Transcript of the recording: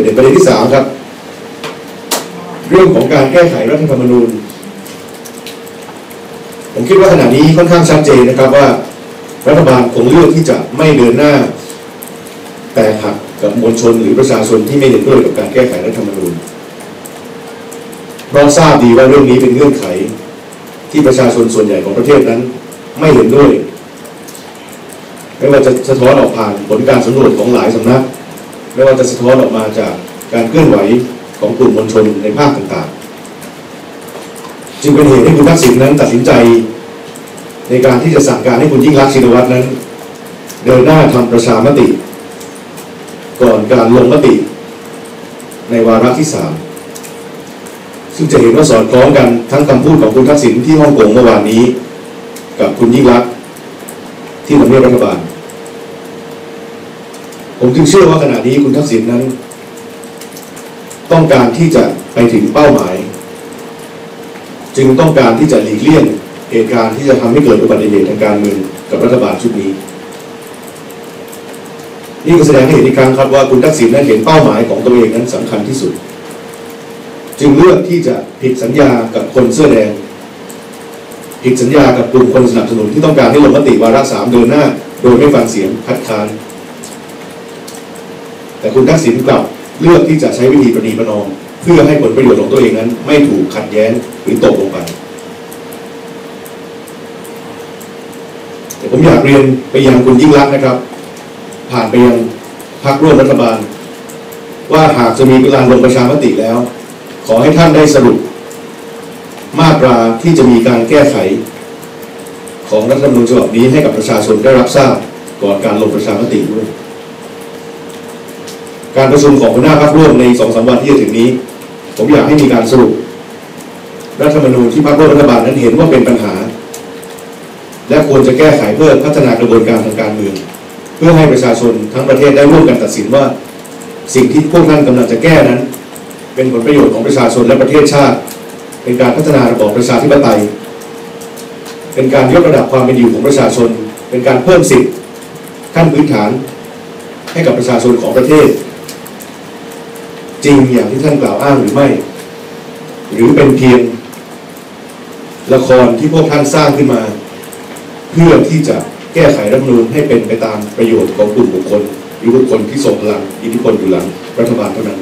ประเด็นประเด็นที่สามครับ เรื่องของการแก้ไขรัฐธรรมนูญ ผมคิดว่าขณะนี้ค่อนข้างชัดเจนนะครับว่า รัฐบาลคงเลือกที่จะไม่เดินหน้า แต่หักกับมวลชนหรือประชาชนที่ไม่เห็นด้วยกับการแก้ไขรัฐธรรมนูญเราทราบดีว่าเรื่องนี้เป็นเงื่อนไขที่ประชาชนส่วนใหญ่ของประเทศนั้น ไม่เห็นด้วยไม่ว่าจะสะท้อนออกผ่านผลการสำรวจของหลายสำนัก ไม่ว่าจะสะท้อนออกมาจากการเคลื่อนไหวของกลุ่มมวลชนในภาคต่างๆ จึงเป็นเหตุให้คุณทักษิณนั้นตัดสินใจในการที่จะสั่งการให้คุณยิ่งรักชินวัตรนั้น เดินหน้าทำประชามติ ก่อนการลงมติ ในวาระที่สามซึ่งจะเห็นว่าสอดคล้องกันทั้งคำพูดของคุณทักษิณที่ฮ่องกงเมื่อวานนี้ กับคุณยิ่งรักที่ทำเนียบรัฐบาล ผมจึงเชื่อว่าขณะนี้คุณทักษิณนั้น ต้องการที่จะไปถึงเป้าหมาย จึงต้องการที่จะหลีกเลี่ยงเหตุการณ์ที่จะทำให้เกิดอุบัติเหตุทางการเมืองกับรัฐบาลชุดนี้ นี่ก็แสดงให้เห็นอีกครั้งครับว่าคุณทักษิณนั้นเห็นเป้าหมายของตัวเองนั้นสำคัญที่สุด จึงเลือกที่จะผิดสัญญากับคนเสื้อแดงผิดสัญญากับกลุ่มคนสนับสนุนที่ต้องการให้ลงมติวาระสามเดินหน้า โดยไม่ฟังเสียงคัดค้าน แต่คุณทักษิณกลับเลือกที่จะใช้วิธีประนีประนอม เพื่อให้ผลประโยชน์ของตัวเองนั้น ไม่ถูกขัดแย้งหรือตกลงไปแต่ผมอยากเรียนไปยังคุณยิ่งรักษณ์นะครับ ผ่านไปยังพรรคร่วมรัฐบาล ว่าหากจะมีการลงประชามติแล้ว ขอให้ท่านได้สรุป มาตราที่จะมีการแก้ไข ของรัฐธรรมนูญฉบับนี้ให้กับประชาชนได้รับทราบก่อนการลงประชามติด้วย การประชุมของหัวหน้าพรรคร่วมในสองสามวันที่จะถึงนี้ ผมอยากให้มีการสรุป รัฐธรรมนูญที่พรรคร่วมรัฐบาลนั้นเห็นว่าเป็นปัญหา และควรจะแก้ไขเพื่อพัฒนากระบวนการทางการเมือง เพื่อให้ประชาชนทั้งประเทศได้ร่วมกันตัดสินว่า สิ่งที่พวกท่านกำลังจะแก้นั้น เป็นผลประโยชน์ของประชาชนและประเทศชาติ เป็นการพัฒนาระบอบประชาธิปไตย เป็นการยกระดับความเป็นอยู่ของประชาชน เป็นการเพิ่มสิทธิขั้นพื้นฐานให้กับประชาชนของประเทศ จริงอย่างที่ท่านกล่าวอ้างหรือไม่ หรือเป็นเพียงละครที่พวกท่านสร้างขึ้นมา เพื่อที่จะแก้ไขรัฐมนูญให้เป็นไปตามประโยชน์ของกลุ่มบุคคล หรือบุคคลที่ทรงพลังอิทธิพลอยู่หลังรัฐบาลเท่านั้น